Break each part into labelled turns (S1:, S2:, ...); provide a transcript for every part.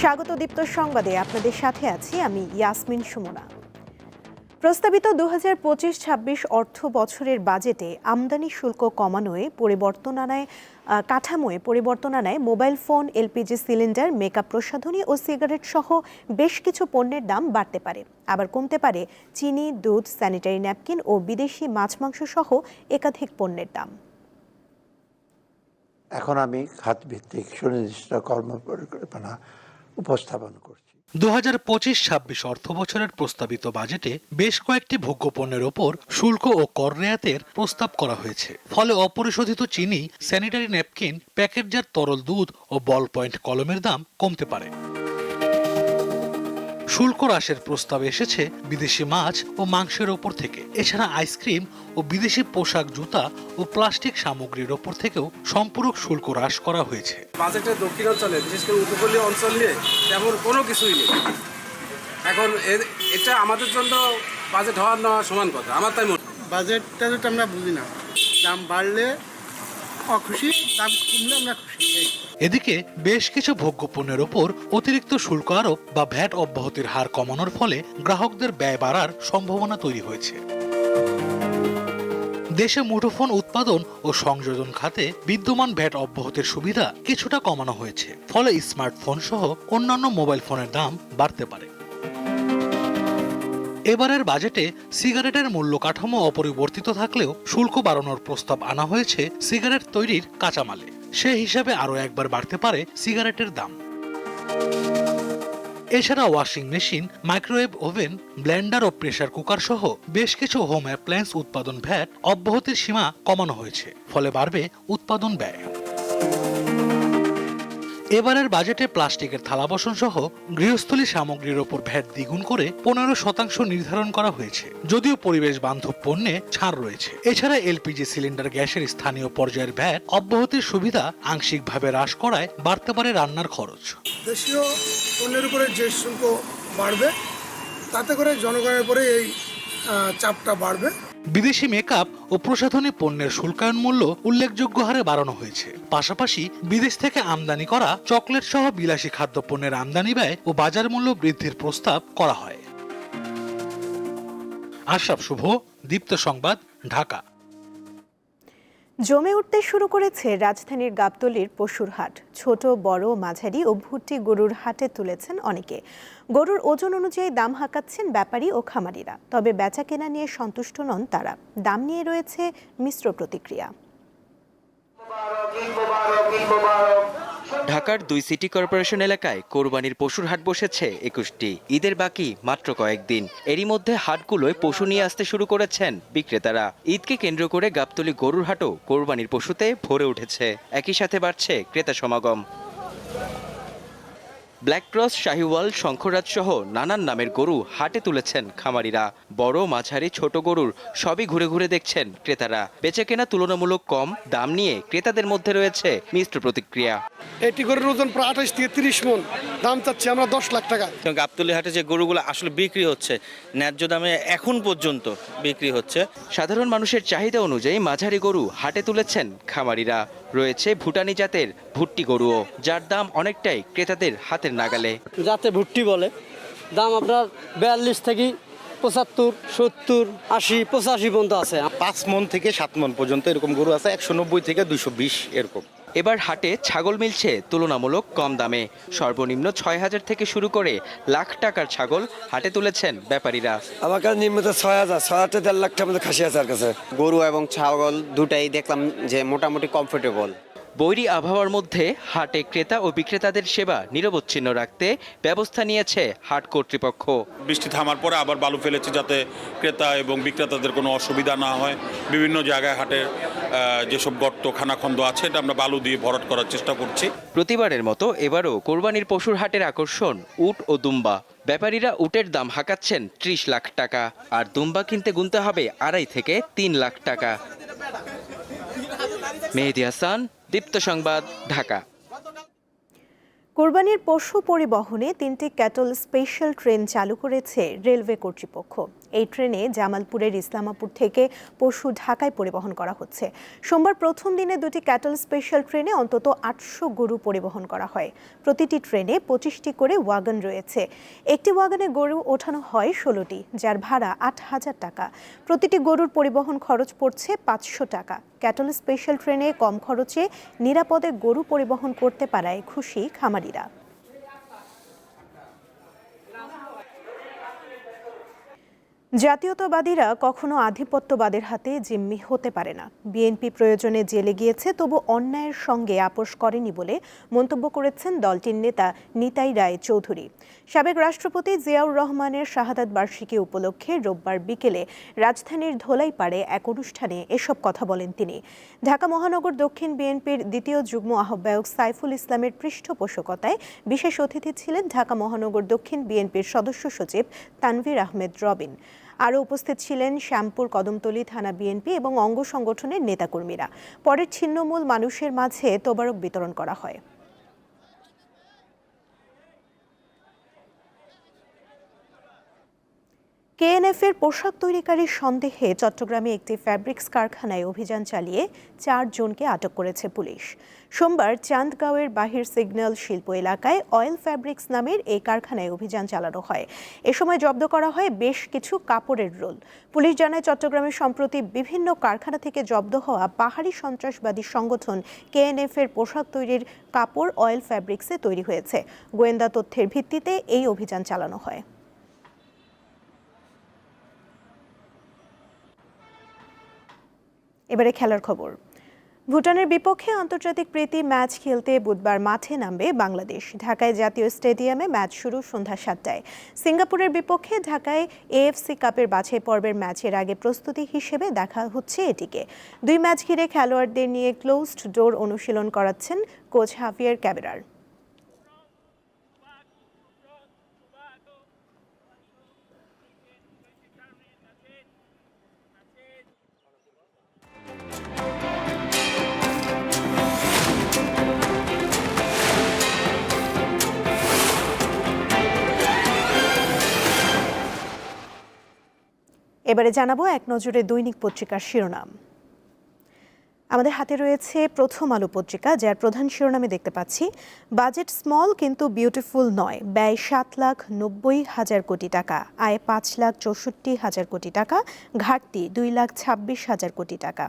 S1: স্বাগত দীপ্ত সংবাদে আপনাদের সাথে আছি আমি ইয়াসমিন সুমনা। প্রস্তাবিত দু হাজার পঁচিশ ছাব্বিশ অর্থ বছরের বাজেটে আমদানি শুল্ক কমানোয় পরিবর্তন আনায় কাঠামোয় পরিবর্তন আনায় mobile phone, LPG cylinder, makeup প্রসাধনী ও সিগারেট সহ বেশ কিছু পণ্যের দাম বাড়তে পারে। আবার কমতে পারে চিনি, দুধ, স্যানিটারি ন্যাপকিন ও বিদেশি মাছ মাংস সহ একাধিক পণ্যের দাম।
S2: এখন আমি খাতভিত্তিক সুনির্দিষ্ট কর্ম পরিকল্পনা উপস্থাপন করছি।
S3: দু হাজার পঁচিশ ছাব্বিশ অর্থ বছরের প্রস্তাবিত বাজেটে বেশ কয়েকটি ভোগ্য পণ্যের ওপর শুল্ক ও কর রেয়াতের প্রস্তাব করা হয়েছে। ফলে অপরিশোধিত চিনি, স্যানিটারি ন্যাপকিন প্যাকেটজার তরল দুধ ও বল পয়েন্ট কলমের দাম কমতে পারে। শুল্ক হ্রাসের প্রস্তাব এসেছে বিদেশি মাছ ও মাংসের ওপর থেকে। এছাড়া আইসক্রিম ও বিদেশি পোশাক জুতা ও প্লাস্টিক সামগ্রীর ওপর থেকেও সম্পূরক শুল্ক হ্রাস করা হয়েছে।
S4: বাজেটের দক্ষিণ অঞ্চলে বিশেষ করে উপকূলীয় অঞ্চল নিয়ে তেমন কোনো কিছুই নেই। এখন এটা আমাদের জন্য বাজেট হওয়ার নেওয়া সমান কথা। আমার তাই মনে
S5: বাজেটটা যেটা আমরা বুঝি না দাম বাড়লে অখুশি দাম কমলে আমরা খুশি।
S3: এদিকে বেশ কিছু ভোগ্যপণ্যের ওপর অতিরিক্ত শুল্ক আরোপ বা ভ্যাট অব্যাহতির হার কমানোর ফলে গ্রাহকদের ব্যয় বাড়ার সম্ভাবনা তৈরি হয়েছে। দেশে মুঠোফোন উৎপাদন ও সংযোজন খাতে বিদ্যমান ভ্যাট অব্যাহতির সুবিধা কিছুটা কমানো হয়েছে, ফলে স্মার্টফোন সহ অন্যান্য মোবাইল ফোনের দাম বাড়তে পারে। এবারের বাজেটে সিগারেটের মূল্য কাঠামো অপরিবর্তিত থাকলেও শুল্ক বাড়ানোর প্রস্তাব আনা হয়েছে সিগারেট তৈরির কাঁচামালে। সে হিসাবে আরও একবার বাড়তে পারে সিগারেটের দাম। এছাড়া washing machine, microwave oven blender ও প্রেসার কুকার সহ বেশ কিছু হোম অ্যাপ্লায়েন্স উৎপাদন ভ্যাট অব্যাহতির সীমা কমানো হয়েছে, ফলে বাড়বে উৎপাদন ব্যয়। এবারের বাজেটে প্লাস্টিকের থালা বাসন সহ গৃহস্থলী সামগ্রীর ওপর ভ্যাট দ্বিগুণ করে পনেরো শতাংশ নির্ধারণ করা হয়েছে, যদিও পরিবেশ বান্ধব পণ্যে ছাড় রয়েছে। এছাড়া এলপিজি সিলিন্ডার গ্যাসের স্থানীয় পর্যায়ের ভ্যাট, অব্যাহতির সুবিধা আংশিকভাবে হ্রাস করায় বাড়তে পারে রান্নার খরচ।
S5: দেশীয় পণ্যের উপরে যে শুল্ক বাড়বে, তাতে করে জনগণের উপরে এই চাপটা বাড়বে।
S3: বিদেশি মেকআপ ও প্রসাধনী পণ্যের শুল্কায়ন মূল্য উল্লেখযোগ্য হারে বাড়ানো হয়েছে। পাশাপাশি বিদেশ থেকে আমদানি করা চকলেট সহ বিলাসী খাদ্যপণ্যের আমদানি ব্যয় ও বাজার মূল্য বৃদ্ধির প্রস্তাব করা হয়। আশরাফ শুভ, দীপ্ত সংবাদ, ঢাকা।
S1: জমে উঠতে শুরু করেছে রাজধানীর গাবতলির পশুর হাট। ছোট, বড়, মাঝারি ও ভুট্টি গরুর হাটে তুলেছেন অনেকে। গরুর ওজন অনুযায়ী দাম হাঁকাচ্ছেন ব্যাপারী ও খামারিরা। তবে বেচা কেনা নিয়ে সন্তুষ্ট নন তারা। দাম নিয়ে রয়েছে মিশ্র প্রতিক্রিয়া।
S6: ঢাকার দুই সিটি কর্পোরেশন এলাকায় কোরবানির পশুর হাট বসেছে একুশটি। ঈদের বাকি মাত্র কয়েকদিন। এরই মধ্যে হাটগুলোয় পশু নিয়ে আসতে শুরু করেছেন বিক্রেতারা। ঈদকে কেন্দ্র করে গাবতলী গরুর হাটও কোরবানির পশুতে ভরে উঠেছে। একই সাথে বাড়ছে ক্রেতা সমাগম। ব্ল্যাক ক্রস শাহিওয়াল শঙ্খরাজ সহ নানান নামের গরু হাটে তুলেছেন খামারিরা। বড় মাঝারি ছোট গরুর সবই ঘুরে ঘুরে দেখছেন ক্রেতারা। বেচাকেনা তুলনামূলক কম দাম নিয়ে ক্রেতাদের মধ্যে রয়েছে মিশ্র প্রতিক্রিয়া।
S5: এটি গরুর ওজন প্রায় আঠাশ থেকে তিরিশ মন। দাম চাচ্ছি আমরা দশ লাখ টাকা।
S7: গাবতলি হাটে যে গরুগুলো আসলে বিক্রি হচ্ছে ন্যায্য দামে এখন পর্যন্ত বিক্রি হচ্ছে।
S6: সাধারণ মানুষের চাহিদা অনুযায়ী মাঝারি গরু হাটে তুলেছেন খামারিরা। রয়েছে ভুটানি জাতের ভুট্টি গরুও যার দাম অনেকটাই ক্রেতাদের হাতের নাগালে।
S8: যাতে ভুট্টি বলে। দাম আপনার বিয়াল্লিশ থেকে পঁচাত্তর সত্তর আশি পঁচাশি পর্যন্ত আছে।
S9: পাঁচ মন থেকে সাত মন পর্যন্ত এরকম গরু আছে একশো নব্বই থেকে দুশো বিশ এরকম।
S6: এবার হাটে ছাগল মিলছে তুলনামূলক কম দামে। সর্বনিম্ন ছয় হাজার থেকে শুরু করে লাখ টাকার ছাগল হাটে তুলেছেন ব্যাপারীরা।
S8: আমার কাছে নিম্ন ছয় হাজার ছয় হাজার দেড় লাখ টাকার মধ্যে খাসি আছে আর কাছে।
S10: গরু এবং ছাগল দুটাই দেখলাম যে মোটামুটি কমফোর্টেবল
S6: বৈরী আবহাওয়ার মধ্যে হাটে ক্রেতা ও বিক্রেতাদের সেবা নিরবচ্ছিন্ন রাখতে ব্যবস্থা নিয়েছে হাট কর্তৃপক্ষ।
S11: বৃষ্টি থামার পরে আবার বালু ফেলেছে যাতে ক্রেতা এবং বিক্রেতাদের কোনো অসুবিধা না হয়। বিভিন্ন জায়গায় হাটের যেসব গর্ত খানাখন্দ আছে এটা আমরা বালু দিয়ে ভরাট করার চেষ্টা করছি।
S6: প্রতিবারের মতো এবারও কোরবানির পশুর হাটের আকর্ষণ উট ও দুম্বা। ব্যাপারীরা উটের দাম হাঁকাচ্ছেন ত্রিশ লাখ টাকা আর দুম্বা কিনতে গুনতে হবে আড়াই থেকে তিন লাখ টাকা। মেহেদি হাসান দীপ্ত সংবাদ ঢাকা।
S1: কোরবানির পশু পরিবহনে তিনটি ক্যাটল স্পেশাল ট্রেন চালু করেছে রেলওয়ে কর্তৃপক্ষ। এই ট্রেনে জামালপুরের ইসলামাপুর থেকে পশু ঢাকায় পরিবহন করা হচ্ছে। সোমবার প্রথম দিনে দুটি ক্যাটল স্পেশাল ট্রেনে অন্তত আটশো গরু পরিবহন করা হয়। প্রতিটি ট্রেনে পঁচিশটি করে ওয়াগন রয়েছে। একটি ওয়াগনে গরু ওঠানো হয় ষোলোটি, যার ভাড়া আট হাজার টাকা। প্রতিটি গরুর পরিবহন খরচ পড়ছে পাঁচশো টাকা। ক্যাটল স্পেশাল ট্রেনে কম খরচে নিরাপদে গরু পরিবহন করতে পারায় খুশি খামারিরা। জাতীয়তাবাদীরা কখনো আধিপত্যবাদের হাতে জিম্মি হতে পারে না। বিএনপি প্রয়োজনে জেলে গিয়েছে, তবু অন্যায়ের সঙ্গে আপোষ করেনি বলে মন্তব্য করেছেন দলটির নেতা নিতাই রায় চৌধুরী। সাবেক রাষ্ট্রপতি জিয়াউর রহমানের শাহাদাত বার্ষিকী উপলক্ষে রোববার বিকেলে রাজধানীর ধোলাইপাড়ে এক অনুষ্ঠানে এসব কথা বলেন তিনি। ঢাকা মহানগর দক্ষিণ বিএনপির দ্বিতীয় যুগ্ম আহ্বায়ক সাইফুল ইসলামের পৃষ্ঠপোষকতায় বিশেষ অতিথি ছিলেন ঢাকা মহানগর দক্ষিণ বিএনপির সদস্য সচিব তানভীর আহমেদ রবিন। আরও উপস্থিত ছিলেন শ্যামপুর কদমতলী থানা বিএনপি এবং অঙ্গ সংগঠনের নেতাকর্মীরা। পরে ছিন্নমূল মানুষের মাঝে তোবারক বিতরণ করা হয়। কেএনএফ এর পোশাক তৈরিকারীর সন্দেহে চট্টগ্রামে একটি ফ্যাব্রিক্স কারখানায় অভিযান চালিয়ে চার জনকে আটক করেছে পুলিশ। সোমবার চান্দগাঁওয়ের বাহির সিগন্যাল শিল্প এলাকায় অয়েল ফ্যাব্রিক্স নামের এই কারখানায় অভিযান চালানো হয়। এ সময় জব্দ করা হয় বেশ কিছু কাপড়ের রোল। পুলিশ জানায়, চট্টগ্রামে সম্প্রতি বিভিন্ন কারখানা থেকে জব্দ হওয়া পাহাড়ি সন্ত্রাসবাদী সংগঠন কেএনএফ এর পোশাক তৈরির কাপড় অয়েল ফ্যাব্রিক্সে তৈরি হয়েছে। গোয়েন্দা তথ্যের ভিত্তিতে এই অভিযান চালানো হয়। এবারে খেলার খবর। ভুটানের বিপক্ষে আন্তর্জাতিক প্রীতি ম্যাচ খেলতে বুধবার মাঠে নামবে বাংলাদেশ। ঢাকায় জাতীয় স্টেডিয়ামে ম্যাচ শুরু সন্ধ্যা সাতটায়। সিঙ্গাপুরের বিপক্ষে ঢাকায় এএফসি কাপের বাছাই পর্বের ম্যাচের আগে প্রস্তুতি হিসেবে দেখা হচ্ছে এটিকে। দুই ম্যাচ ঘিরে খেলোয়াড়দের নিয়ে ক্লোজড ডোর অনুশীলন করাচ্ছেন কোচ হাফিয়ার ক্যাবেরার। এবারে জানাব এক নজরে দৈনিক পত্রিকার শিরোনাম। আমাদের হাতে রয়েছে প্রথম আলো পত্রিকা, যার প্রধান শিরোনামে দেখতে পাচ্ছি, বাজেট স্মল কিন্তু বিউটিফুল নয়, ব্যয় সাত লাখ নব্বই হাজার কোটি টাকা, আয় পাঁচ লাখ চৌষট্টি হাজার কোটি টাকা, ঘাটতি দুই লাখ ছাব্বিশ হাজার কোটি টাকা।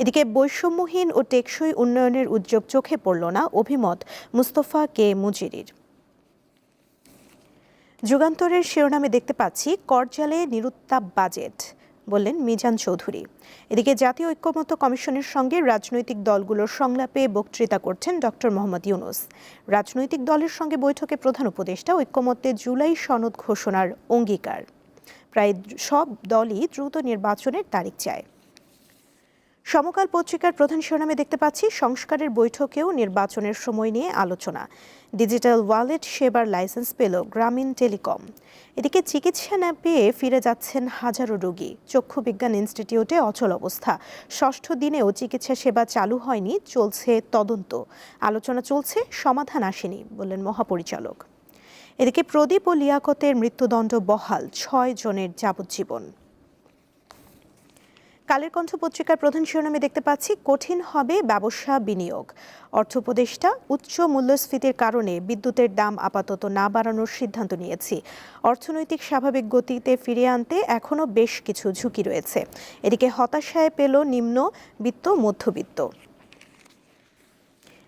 S1: এদিকে বৈষম্যহীন ও টেকসই উন্নয়নের উদ্যোগ চোখে পড়ল না অভিমত মুস্তফা কে মুজিরির যুগান্তরের শিরোনামে দেখতে পাচ্ছি করজালে নিরুত্তাপ বাজেট, বললেন মিজান চৌধুরী। এদিকে জাতীয় ঐক্যমত্য কমিশনের সঙ্গে রাজনৈতিক দলগুলোর সংলাপে বক্তৃতা করছেন ডক্টর মোহাম্মদ ইউনুস। রাজনৈতিক দলের সঙ্গে বৈঠকে প্রধান উপদেষ্টা ঐক্যমত্যে জুলাই সনদ ঘোষণার অঙ্গীকার। প্রায় সব দলই দ্রুত নির্বাচনের তারিখ চায়। সমকাল পত্রিকার প্রধান শিরোনামে দেখতে পাচ্ছি, সংস্কারের বৈঠকেও নির্বাচনের সময় নিয়ে আলোচনা। ডিজিটাল ওয়ালেট সেবার লাইসেন্স পেল গ্রামীণ টেলিকম। এদিকে চিকিৎসা না পেয়ে ফিরে যাচ্ছেন হাজারো রোগী। চক্ষু বিজ্ঞান ইনস্টিটিউটে অচল অবস্থা। ষষ্ঠ দিনেও চিকিৎসা সেবা চালু হয়নি, চলছে তদন্ত। আলোচনা চলছে, সমাধান আসেনি, বললেন মহাপরিচালক। এদিকে প্রদীপ ও লিয়াকতের মৃত্যুদণ্ড বহাল, ছয় জনের যাবজ্জীবন। কালের কণ্ঠ পত্রিকার প্রধান শিরোনামে দেখতে পাচ্ছি, কঠিন হবে ব্যবসা বিনিয়োগ। অর্থ উপদেষ্টা, উচ্চ মূল্যস্ফীতির কারণে বিদ্যুতের দাম আপাতত না বাড়ানোর সিদ্ধান্ত নিয়েছি। অর্থনৈতিক স্বাভাবিক গতিতে ফিরিয়ে আনতে এখনও বেশ কিছু ঝুঁকি রয়েছে। এদিকে হতাশায় পেল নিম্ন বিত্ত, মধ্যবিত্ত।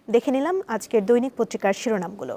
S1: দেখে নিলাম আজকের দৈনিক পত্রিকার শিরোনামগুলো।